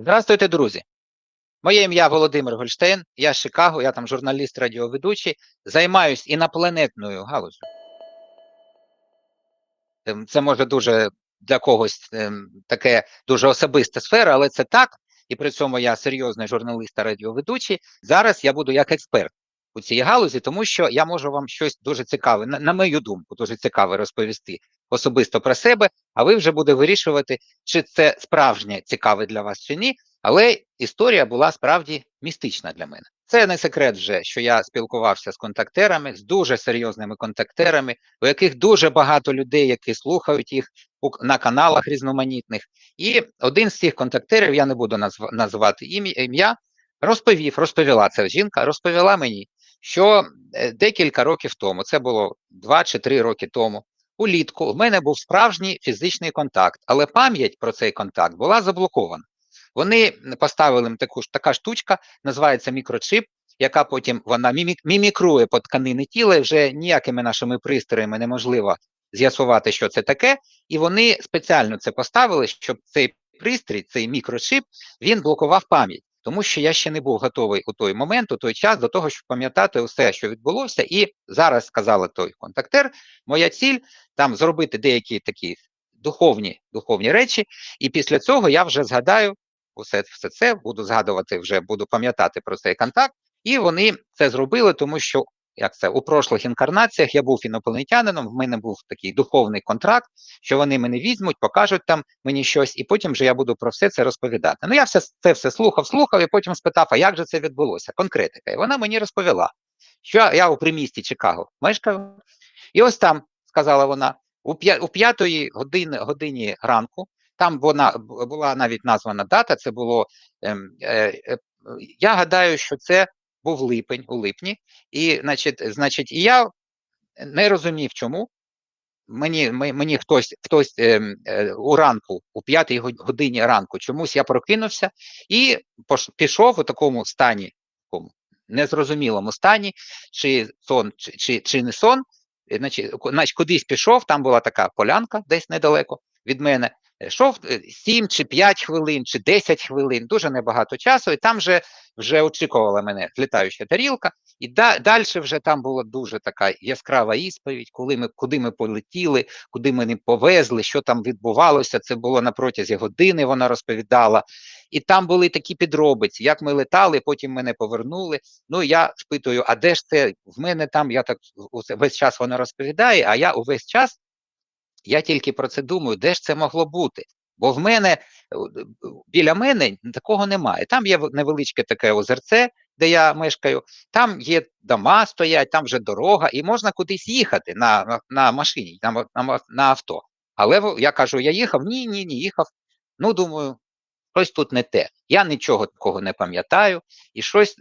Здравствуйте, друзі! Моє ім'я Володимир Гольштейн, я з Чикаго, я там журналіст радіоведучий, займаюсь інопланетною галузю. Ем, Це може дуже для когось ем, таке дуже особиста сфера, але це так. І при цьому я серйозний журналіст та радіоведучий. Зараз я буду як експерт у цій галузі, тому що я можу вам щось дуже цікаве, на, на мою думку, дуже цікаве розповісти особисто про себе, а ви вже буде вирішувати, чи це справжнє цікаве для вас чи ні. Але історія була справді містична для мене. Це не секрет вже, що я спілкувався з контактерами, з дуже серйозними контактерами, у яких дуже багато людей, які слухають їх на каналах різноманітних. І один з цих контактерів, я не буду назв- називати ім'я, розповів, розповіла ця жінка, розповіла мені, що е, декілька років тому, це було 2 чи 3 роки тому, улітку в мене був справжній фізичний контакт, але пам'ять про цей контакт була заблокована. Вони поставили таку така штучка, називається мікрочип, яка потім вона мімік, мімікрує по тканини тіла, і вже ніякими нашими пристроями неможливо з'ясувати, що це таке. І вони спеціально це поставили, щоб цей пристрій, цей мікрочип, він блокував пам'ять. Тому що я ще не був готовий у той момент, у той час до того, щоб пам'ятати все, що відбулося, і зараз сказала той контактер, моя ціль там зробити деякі такі духовні, духовні речі, і після цього я вже згадаю усе, все це, буду згадувати вже, буду пам'ятати про цей контакт. І вони це зробили, тому що як це у прошлих інкарнаціях я був інопланетянином, в мене був такий духовний контракт, що вони мене візьмуть, покажуть там мені щось, і потім вже я буду про все це розповідати. Ну я все це все слухав, слухав, і потім спитав, а як же це відбулося? Конкретика. І вона мені розповіла, що я у примісті Чикаго мешкаю, і ось там сказала вона у п'я- п'ятої години, годині ранку. Там вона була навіть названа дата. Це було ем, е, е, я гадаю, що це був липень у липні, і значить, значить, я не розумів, чому. Мені, мені хтось, хтось ем, е, у ранку, у п'ятій годині ранку, чомусь я прокинувся і пішов у такому стані, такому незрозумілому стані, чи сон, чи, чи, чи не сон. Е, Значить, значить, кудись пішов, там була така полянка десь недалеко від мене. Е, Йшов 7 чи 5 хвилин, чи 10 хвилин, дуже небагато часу, і там вже, вже очікувала мене літаюча тарілка. І да, далі вже там була дуже така яскрава ісповідь, коли ми, куди ми полетіли, куди ми не повезли, що там відбувалося. Це було на протязі години, вона розповідала. І там були такі підробиці, як ми летали, потім мене повернули. Ну, я спитую, а де ж це? В мене там, я так весь час вона розповідає, а я увесь час я тільки про це думаю, де ж це могло бути? Бо в мене е, біля мене такого немає. Там є невеличке таке озерце, де я мешкаю, там є дома стоять, там вже дорога, і можна кудись їхати на, на, на машині, на, на, на авто. Але я кажу, я їхав, ні, ні, ні, їхав. Ну, думаю, щось тут не те. Я нічого такого не пам'ятаю, і щось,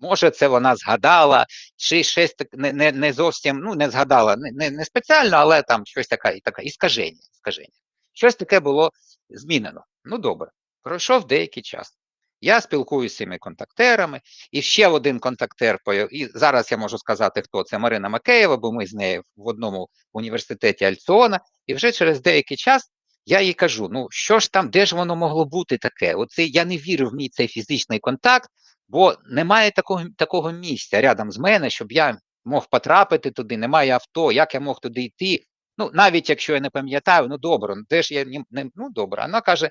може, це вона згадала, чи щось так не, не, не зовсім, ну, не згадала, не, не, не спеціально, але там щось таке, таке іскаження, іскаження. Щось таке було змінено. Ну, добре, пройшов деякий час. Я спілкуюся з цими контактерами, і ще один контактер, і зараз я можу сказати, хто це Марина Макеєва, бо ми з нею в одному університеті Альціона, і вже через деякий час я їй кажу: ну що ж там, де ж воно могло бути таке? Оце я не вірю в мій цей фізичний контакт, бо немає такого, такого місця рядом з мене, щоб я мог потрапити туди, немає авто, як я мог туди йти. Ну, навіть якщо я не пам'ятаю, ну добре, ну де ж я не ну добре. Вона каже,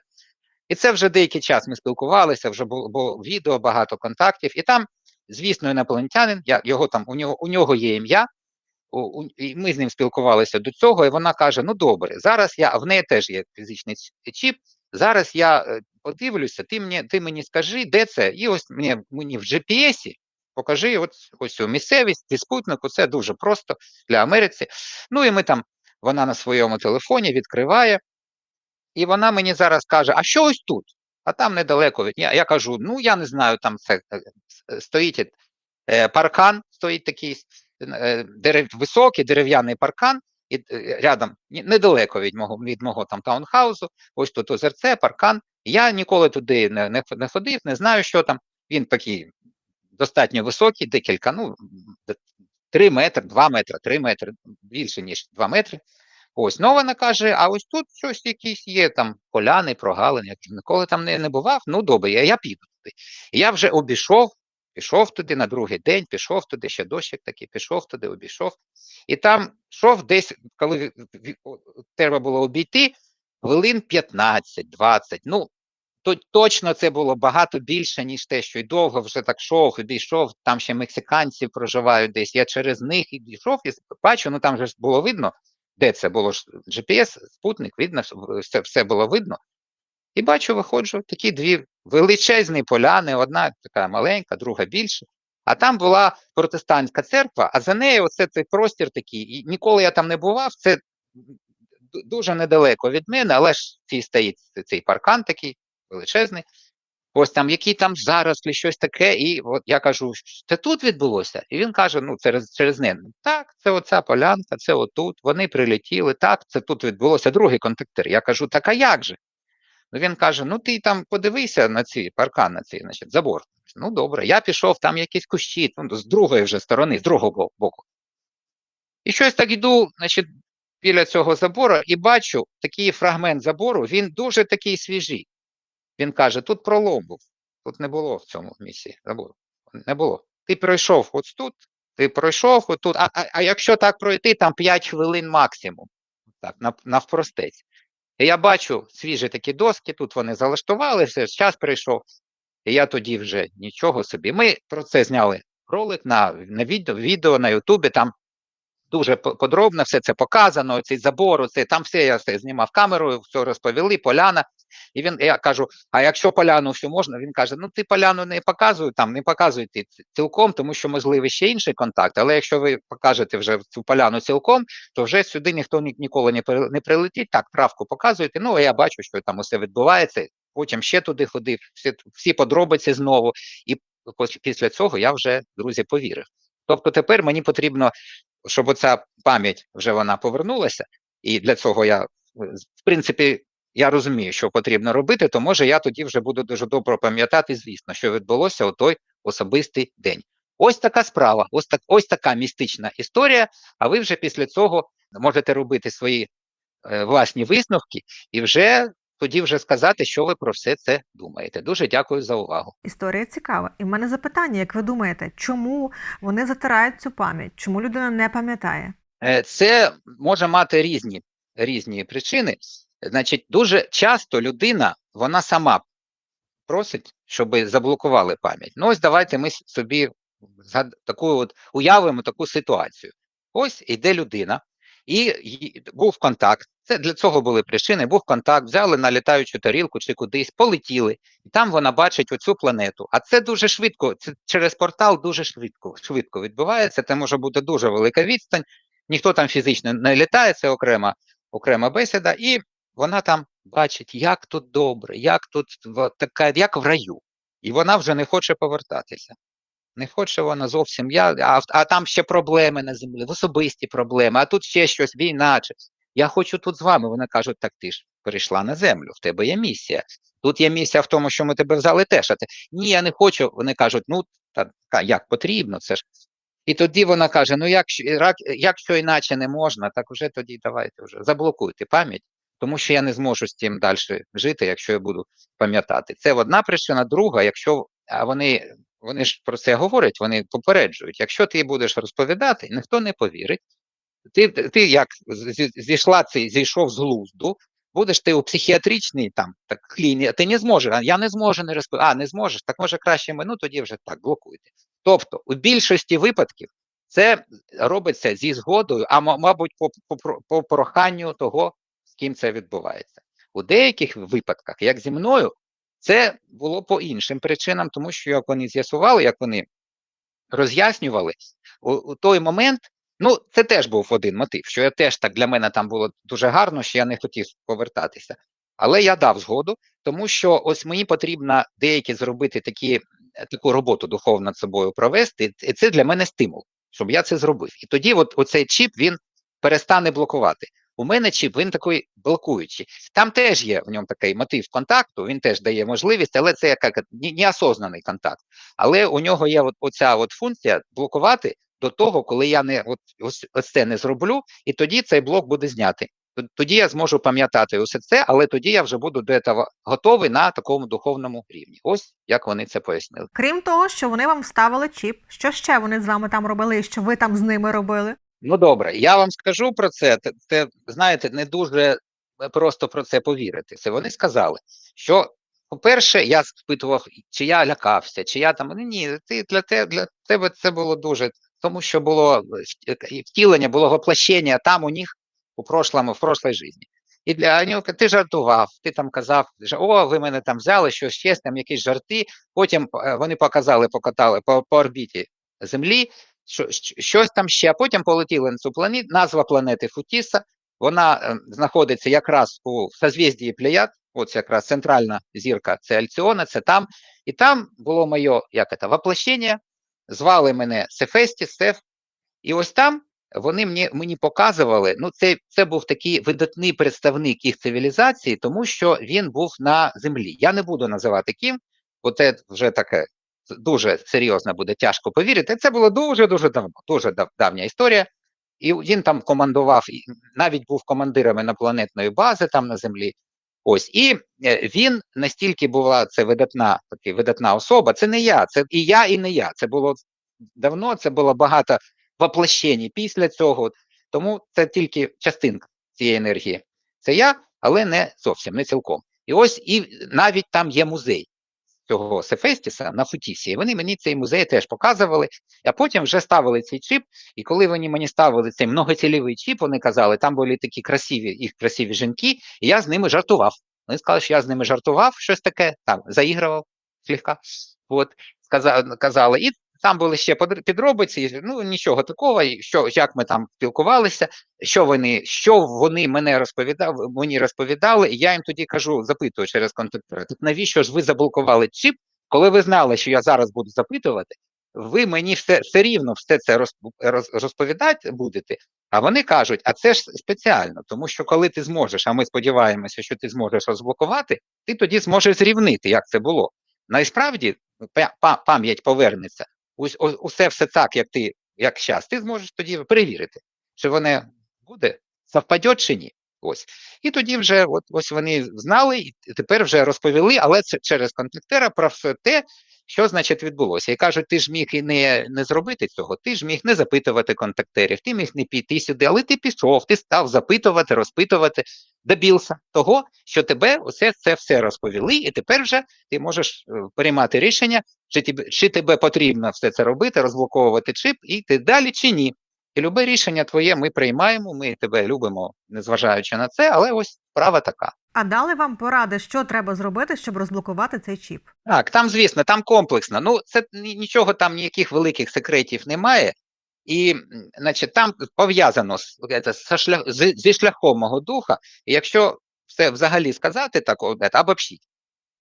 і це вже деякий час ми спілкувалися, вже було, було відео, багато контактів, і там, звісно, інопланетянин, я, його там, у нього, у нього є ім'я, і ми з ним спілкувалися до цього, і вона каже: Ну добре, зараз я, в неї теж є фізичний чіп. Зараз я е, подивлюся, ти мені, ти мені скажи, де це? І ось мені, мені в GPS покажи от, ось цю місцевість, спутнику, це дуже просто для Америці. Ну і ми там, вона на своєму телефоні відкриває, і вона мені зараз каже: А що ось тут? А там недалеко від я, я кажу: ну я не знаю, там це е, стоїть е, паркан, стоїть такий дерев, високий дерев'яний паркан, і е, рядом недалеко від мого від мого там таунхаузу. Ось тут озерце, паркан. Я ніколи туди не, не, не ходив, не знаю, що там. Він такий достатньо високий, декілька, ну 3 метри, 2 метри, 3 метри, більше ніж 2 метри. Ось, ну вона каже: а ось тут щось якісь є там поляни, прогалини, ніколи там не, не бував. Ну добре, я, я піду туди. Я вже обійшов, пішов туди на другий день, пішов туди, ще дощик такий, пішов туди, обійшов. І там йшов десь, коли треба було обійти, хвилин 15-20. Ну, то, точно це було багато більше, ніж те, що й довго вже так йшов, обійшов, там ще мексиканці проживають десь. Я через них і і бачу, ну там же було видно, де це було GPS, спутник, видно, все, все було видно. І бачу, виходжу, такі дві величезні поляни, одна така маленька, друга більша. А там була протестантська церква, а за нею оце цей простір такий. І ніколи я там не бував. Це дуже недалеко від мене, але ж цей стоїть цей паркан такий величезний. Ось там, які там зарослі, щось таке, і от я кажу, це тут відбулося? І він каже: ну, через, через не. Так, це оця полянка, це отут, вони прилетіли, так, це тут відбулося другий контактир. Я кажу, так а як же? Ну він каже: ну ти там подивися на ці паркан, на цей значить, забор. Ну добре, я пішов, там якісь кущі, ну, з другої вже сторони, з другого боку. І щось так йду, значить, біля цього забору і бачу такий фрагмент забору, він дуже такий свіжий. Він каже: тут пролом був, тут не було в цьому місці забору. Не було. Ти пройшов ось тут, ти пройшов отут, а, а, а якщо так пройти, там 5 хвилин максимум. Так, навпростець. Я бачу свіжі такі доски, тут вони залаштували, час прийшов. І я тоді вже нічого собі. Ми про це зняли ролик на, на відео, відео на Ютубі, там дуже подробно все це показано, цей забор, оце, там все я все знімав камерою, все розповіли, поляна. І він, я кажу, а якщо поляну все можна, він каже: ну ти поляну не показуй, там не показуйте ці- цілком, тому що можливий ще інший контакт. Але якщо ви покажете вже цю поляну цілком, то вже сюди ніхто ні- ніколи не, не прилетить. Так, травку показуєте. Ну, а я бачу, що там усе відбувається. Потім ще туди ходив, всі, всі подробиці знову. І після цього я вже, друзі, повірив. Тобто тепер мені потрібно, щоб оця пам'ять вже вона повернулася, і для цього я, в принципі, я розумію, що потрібно робити, то може я тоді вже буду дуже добре пам'ятати, звісно, що відбулося у той особистий день. Ось така справа, ось так, ось така містична історія. А ви вже після цього можете робити свої е, власні висновки і вже тоді вже сказати, що ви про все це думаєте. Дуже дякую за увагу. Історія цікава. І в мене запитання: як ви думаєте, чому вони затирають цю пам'ять? Чому людина не пам'ятає? Е, Це може мати різні, різні причини. Значить, дуже часто людина вона сама просить, щоб заблокували пам'ять. Ну, ось давайте ми собі таку от уявимо таку ситуацію. Ось іде людина, і був контакт. Це для цього були причини. Був контакт, взяли на літаючу тарілку чи кудись, полетіли, і там вона бачить оцю планету. А це дуже швидко. Це через портал дуже швидко, швидко відбувається. Це може бути дуже велика відстань. Ніхто там фізично не літає, це окрема, окрема бесіда, і вона там бачить, як тут добре, як тут така, як в раю. І вона вже не хоче повертатися. Не хоче вона зовсім. Я, а, а там ще проблеми на землі, особисті проблеми, а тут ще щось, війна. Чи... Я хочу тут з вами. Вона каже, так ти ж перейшла на землю, в тебе є місія. Тут є місія в тому, що ми тебе взяли теж. А ти ні, я не хочу. Вони кажуть, ну та, як потрібно, це ж. І тоді вона каже: ну якщо, якщо іначе не можна, так вже тоді давайте вже заблокуйте пам'ять, тому що я не зможу з цим далі жити, якщо я буду пам'ятати. Це одна причина. Друга, якщо вони, вони ж про це говорять, вони попереджують. Якщо ти будеш розповідати, ніхто не повірить. Ти, ти як зійшла цей, зійшов з глузду, будеш ти у психіатричній там так кліні, ти не зможеш, а я не зможу не розповідати. А, не зможеш, так може краще ми, ну тоді вже так, блокуйте. Тобто, у більшості випадків це робиться зі згодою, а ма- мабуть, по, по, по проханню того, ким це відбувається. У деяких випадках, як зі мною, це було по іншим причинам, тому що як вони з'ясували, як вони роз'яснювали, у, у той момент, ну це теж був один мотив, що я теж так для мене там було дуже гарно, що я не хотів повертатися. Але я дав згоду, тому що ось мені потрібно деякі зробити такі, таку роботу духовно над собою провести, і це для мене стимул, щоб я це зробив. І тоді от оцей чіп він перестане блокувати. У мене чіп, він такий блокуючий. Там теж є в ньому такий мотив контакту, він теж дає можливість, але це як неосознаний контакт. Але у нього є от, оця от функція блокувати до того, коли я не от, ось, це не зроблю, і тоді цей блок буде знятий. тоді я зможу пам'ятати усе це, але тоді я вже буду до цього готовий на такому духовному рівні. Ось як вони це пояснили. Крім того, що вони вам вставили чіп, що ще вони з вами там робили, що ви там з ними робили? Ну добре, я вам скажу про це. Це, знаєте, не дуже просто про це повірити. Це вони сказали, що, по-перше, я спитував, чи я лякався, чи я там. Ну, ні, ти для те для тебе це було дуже, тому що було е, втілення, було воплощення там у них у прошлому, в прошлій житті. І для нього ти жартував, ти там казав, що, о, ви мене там взяли, щось ще, там якісь жарти. Потім е, вони показали, покатали по, по орбіті Землі, що, щось там ще, потім полетіли на цю планету, назва планети Футіса, вона е, знаходиться якраз у созвіздії Плеяд, ось якраз центральна зірка, це Альціона, це там, і там було моє, як це, воплощення, звали мене Сефестіс, Сеф, і ось там вони мені, мені показували, ну це, це був такий видатний представник їх цивілізації, тому що він був на землі. Я не буду називати ким, бо це вже таке дуже серйозно буде тяжко повірити. Це було дуже-дуже давно, дуже давня історія. І він там командував, навіть був командиром інопланетної бази там на землі. Ось, і е, він настільки була це видатна, таки, видатна особа. Це не я, це і я, і не я. Це було давно, це було багато воплощень після цього. Тому це тільки частинка цієї енергії. Це я, але не зовсім, не цілком. І ось і навіть там є музей цього Сефестіса на Футісі. І вони мені цей музей теж показували, а потім вже ставили цей чіп. І коли вони мені ставили цей многоцільовий чіп, вони казали, там були такі красиві, їх красиві жінки, і я з ними жартував. Вони сказали, що я з ними жартував, щось таке, там, заігрував слегка. От, сказали, казали. І там були ще підробиці, ну нічого такого, що як ми там спілкувалися, що вони, що вони мене розповідали, мені розповідали, і я їм тоді кажу, запитую через контактора, так навіщо ж ви заблокували чіп, коли ви знали, що я зараз буду запитувати, ви мені все, все рівно все це роз, роз, розповідати будете. А вони кажуть, а це ж спеціально, тому що коли ти зможеш, а ми сподіваємося, що ти зможеш розблокувати, ти тоді зможеш зрівнити, як це було. Насправді пам'ять повернеться. Ус- о- усе все так, як ти, як зараз, ти зможеш тоді перевірити, чи воно буде совпадє чи ні. Ось. І тоді вже от, ось вони знали і тепер вже розповіли, але це через контактера про все те, що значить відбулося. І кажуть, ти ж міг і не, не зробити цього, ти ж міг не запитувати контактерів, ти міг не піти сюди, але ти пішов, ти став запитувати, розпитувати, добився того, що тебе усе це все розповіли, і тепер вже ти можеш е, приймати рішення, чи тебе, чи тебе потрібно все це робити, розблоковувати чип, і йти далі чи ні. І любе рішення твоє ми приймаємо, ми тебе любимо, незважаючи на це, але ось справа така. А дали вам поради, що треба зробити, щоб розблокувати цей чіп? Так, там, звісно, там комплексно. Ну, це нічого там, ніяких великих секретів немає. І, значить, там пов'язано з, це, з, зі шляхом мого духа. І якщо все взагалі сказати так, це, обобщіть,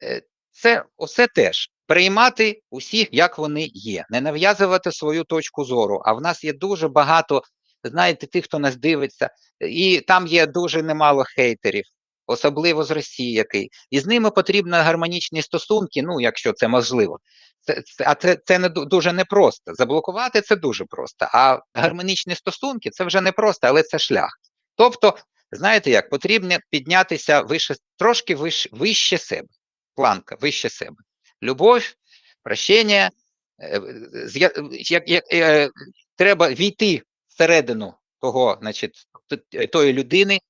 е, це усе теж приймати усіх, як вони є, не нав'язувати свою точку зору. А в нас є дуже багато, знаєте, тих, хто нас дивиться, і там є дуже немало хейтерів, особливо з Росії, який. І з ними потрібно гармонічні стосунки, ну, якщо це можливо. Це, це, а це, це не дуже непросто. Заблокувати це дуже просто. А гармонічні стосунки це вже не просто, але це шлях. Тобто, знаєте як, потрібно піднятися вище, трошки вище, вище себе, планка, вище себе. Любов, прощення, е, як, як, е, треба війти всередину того, значить, тої людини,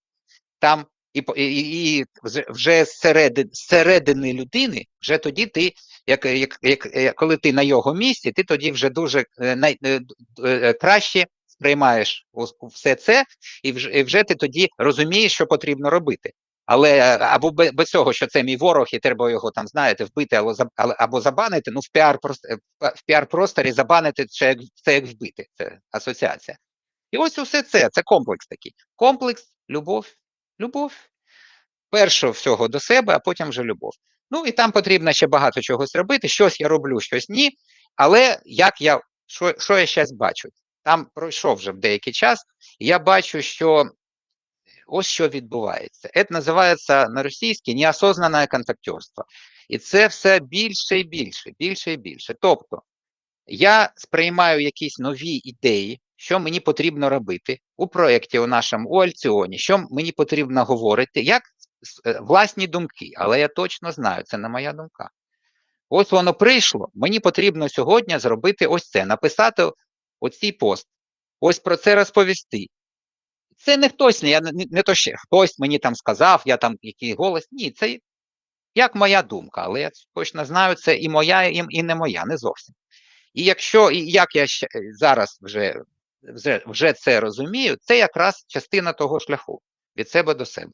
там і, і, і вже- зсередини, зсередини людини, вже тоді ти, як, як, як, коли ти на його місці, ти тоді вже дуже е, най, е, е, краще сприймаєш все це, і вже, і вже ти тоді розумієш, що потрібно робити. Але або без цього, що це мій ворог, і треба його там, знаєте, вбити або, або забанити, ну в піар в піар-просторі забанити це як, це як вбити, це асоціація. І ось усе це, це комплекс такий. Комплекс, любов, любов. Першого всього до себе, а потім вже любов. Ну і там потрібно ще багато чогось робити. Щось я роблю, щось ні. Але як я, що, що я зараз бачу? Там пройшов вже деякий час, і я бачу, що ось що відбувається. Це називається на російській неосознане контактерство. І це все більше і більше, більше і більше. Тобто, я сприймаю якісь нові ідеї, що мені потрібно робити у проєкті у нашому, у Альціоні, що мені потрібно говорити, як е, власні думки, але я точно знаю, це не моя думка. Ось воно прийшло, мені потрібно сьогодні зробити ось це, написати оцій пост, ось про це розповісти. Це не хтось, я не, не то ще хтось мені там сказав, я там який голос. Ні, це як моя думка, але я точно знаю, це і моя, і, і не моя, не зовсім. І якщо, і як я ще зараз вже, вже, вже це розумію, це якраз частина того шляху від себе до себе.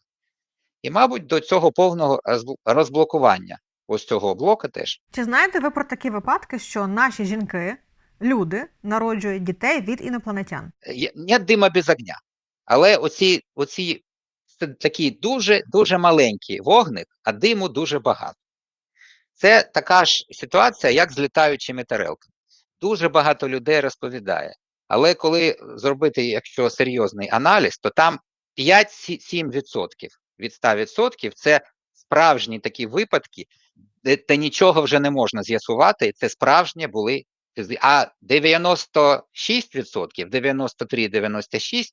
І, мабуть, до цього повного розблокування ось цього блока теж. Чи знаєте ви про такі випадки, що наші жінки, люди народжують дітей від інопланетян? Є- Нет дима без огня. Але оці, оці такий дуже, дуже маленький вогник, а диму дуже багато. Це така ж ситуація, як з літаючими тарелками. Дуже багато людей розповідає. Але коли зробити, якщо серйозний аналіз, то там 5-7% від 100% це справжні такі випадки, де, де нічого вже не можна з'ясувати, це справжні були А 96%, 93-96%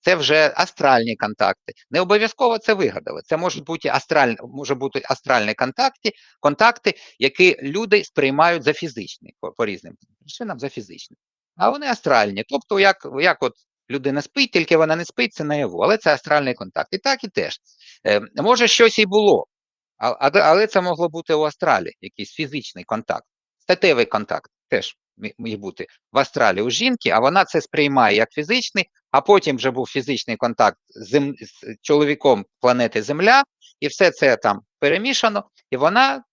це вже астральні контакти. Не обов'язково це вигадали. Це можуть бути астральні, може бути астральні контакти, контакти, які люди сприймають за фізичні по, по різним причинам за фізичні. А вони астральні. Тобто, як, як от людина спить, тільки вона не спить, це наяву, але це астральний контакт. І так і теж. Е, може, щось і було, але це могло бути у астралі, якийсь фізичний контакт, статевий контакт теж міг бути в астралі у жінки, а вона це сприймає як фізичний, а потім вже був фізичний контакт зем- з чоловіком планети Земля, і все це там перемішано, і вона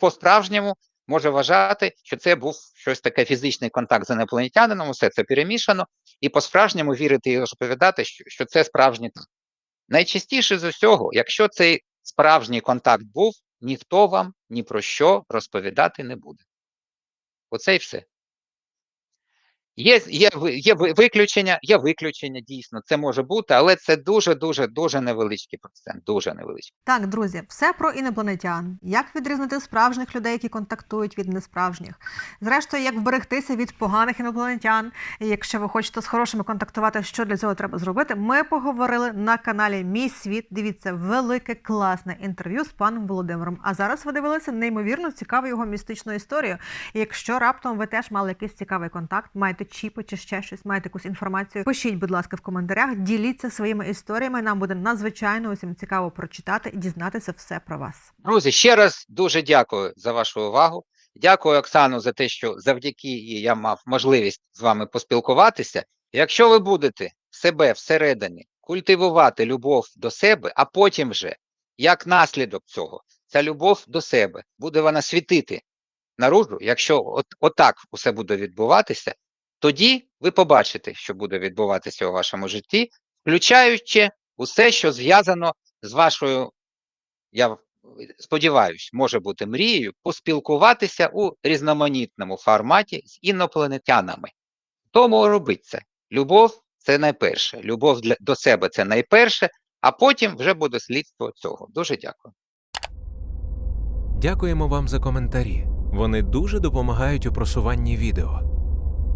по-справжньому може вважати, що це був щось таке фізичний контакт з інопланетянином, все це перемішано, і по-справжньому вірити і розповідати, що, що це справжнє так. Найчастіше з усього, якщо цей справжній контакт був, ніхто вам ні про що розповідати не буде. Оце і все. Є, є, є виключення, є виключення, дійсно, це може бути, але це дуже, дуже, дуже невеличкий процент, дуже невеличкий. Так, друзі, все про інопланетян. Як відрізнити справжніх людей, які контактують від несправжніх? Зрештою, як вберегтися від поганих інопланетян. І якщо ви хочете з хорошими контактувати, що для цього треба зробити, ми поговорили на каналі Мій світ. Дивіться, велике класне інтерв'ю з паном Володимиром. А зараз ви дивилися неймовірно цікаву його містичну історію. І якщо раптом ви теж мали якийсь цікавий контакт, маєте чіпи чи ще щось, маєте якусь інформацію, пишіть, будь ласка, в коментарях, діліться своїми історіями. Нам буде надзвичайно усім цікаво прочитати і дізнатися все про вас. Друзі, ще раз дуже дякую за вашу увагу. Дякую, Оксану, за те, що завдяки їй я мав можливість з вами поспілкуватися. Якщо ви будете себе всередині культивувати любов до себе, а потім вже, як наслідок цього, ця любов до себе буде вона світити наружу, якщо от, отак усе буде відбуватися, тоді ви побачите, що буде відбуватися у вашому житті, включаючи усе, що зв'язано з вашою, я сподіваюсь, може бути мрією поспілкуватися у різноманітному форматі з інопланетянами. Тому робіть це. Любов це найперше. Любов для, до себе це найперше, а потім вже буде слідство цього. Дуже дякую. Дякуємо вам за коментарі. Вони дуже допомагають у просуванні відео.